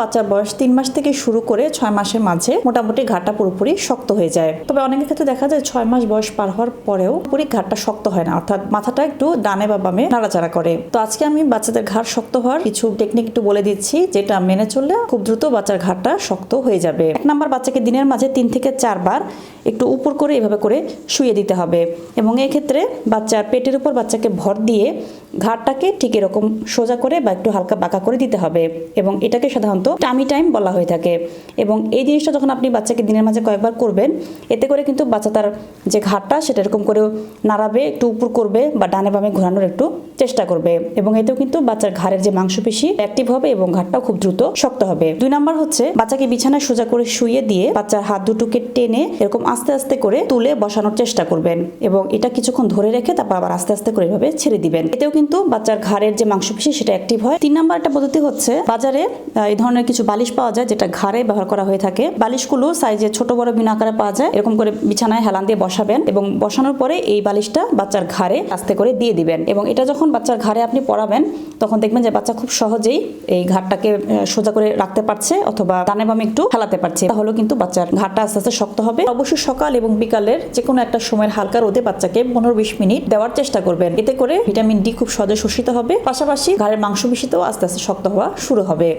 বাচ্চার বয়স তিন মাস থেকে শুরু করে ছয় মাসের মাঝে মোটামুটি ঘাটা পুরোপুরি শক্ত হয়ে যায়। তবে অনেকের ক্ষেত্রে দেখা যায় ছয় মাস বয়স পার হওয়ার পরেও পুরো ঘাটটা শক্ত হয় না, অর্থাৎ মাথাটা একটু ডানে বা বামে নাড়াচাড়া করে। তো আজকে আমি বাচ্চাদের ঘাড় শক্ত হওয়ার কিছু টেকনিক একটু বলে দিচ্ছি, যেটা মেনে চললে খুব দ্রুত বাচ্চার ঘাড়টা শক্ত হয়ে যাবে। এক নাম্বার বাচ্চাকে দিনের মাঝে তিন থেকে চারবার একটু উপর করে এভাবে করে শুয়ে দিতে হবে। এবং এক্ষেত্রে বাচ্চার পেটের উপর বাচ্চাকে ভর দিয়ে ঘাড়টাকে ঠিক এরকম সোজা করে বা একটু হালকা বাঁকা করে দিতে হবে। এবং এটাকে সাধারণত টামি টাইম বলা হয়ে থাকে। এবং এই জিনিসটা যখন আপনি বাচ্চাকে দিনের মাঝে কয়েকবার করবেন, এতে করে কিন্তু বাচ্চা তার যে ঘাড়টা সেটা এরকম করে নাড়াবে, একটু উপর করবে বা ডানে বামে ঘোরানোর একটু চেষ্টা করবে। এবং এতেও কিন্তু বাচ্চার ঘাড়ের যে মাংসপেশি অ্যাক্টিভ হবে এবং ঘাড়টাও খুব দ্রুত শক্ত হবে। দুই নাম্বার হচ্ছে বাচ্চাকে বিছানায় সোজা করে শুয়ে দিয়ে বাচ্চার হাত দুটোকে টেনে এরকম আস্তে আস্তে করে তুলে বসানোর চেষ্টা করবেন এবং এটা কিছুক্ষণ ধরে রেখে তারপর আবার আস্তে আস্তে করে এভাবে ছেড়ে দিবেন। এতেও কিন্তু বাচ্চার ঘাড়ের যে মাংসপেশি সেটা অ্যাক্টিভ হয়। তিন নাম্বার একটা পদ্ধতি হচ্ছে বাজারে এই ধরনের কিছু বালিশ পাওয়া যায় যেটা ঘাড়ে ব্যবহার করা হয়ে থাকে। বালিশগুলো সাইজে ছোট, বড়, বিনা আকারে পাওয়া যায়। এরকম করে বিছানায় হেলান দিয়ে বসাবেন এবং বসানোর পরে এই বালিশটা বাচ্চার ঘাড়ে আস্তে করে দিয়ে দিবেন। এবং এটা যখন বাচ্চার ঘাড়ে আপনি পড়াবেন তখন দেখবেন যে বাচ্চা খুব সহজেই এই ঘাটটাকে সোজা করে রাখতে পারছে অথবা ডানে বামে একটু হেলাতে পারছে। তাহলে কিন্তু বাচ্চার ঘাটটা আস্তে আস্তে শক্ত হবে। অবশ্যই সকাল এবং বিকালের যে কোনো একটা সময়ের হালকা রোদে বাচ্চাকে পনেরো বিশ মিনিট দেওয়ার চেষ্টা করবেন। এতে করে ভিটামিন ডি খুব সহজে শোষিত হবে। পাশাপাশি ঘাড়ের মাংসপেশিতেও আস্তে আস্তে শক্ত হওয়া শুরু হবে।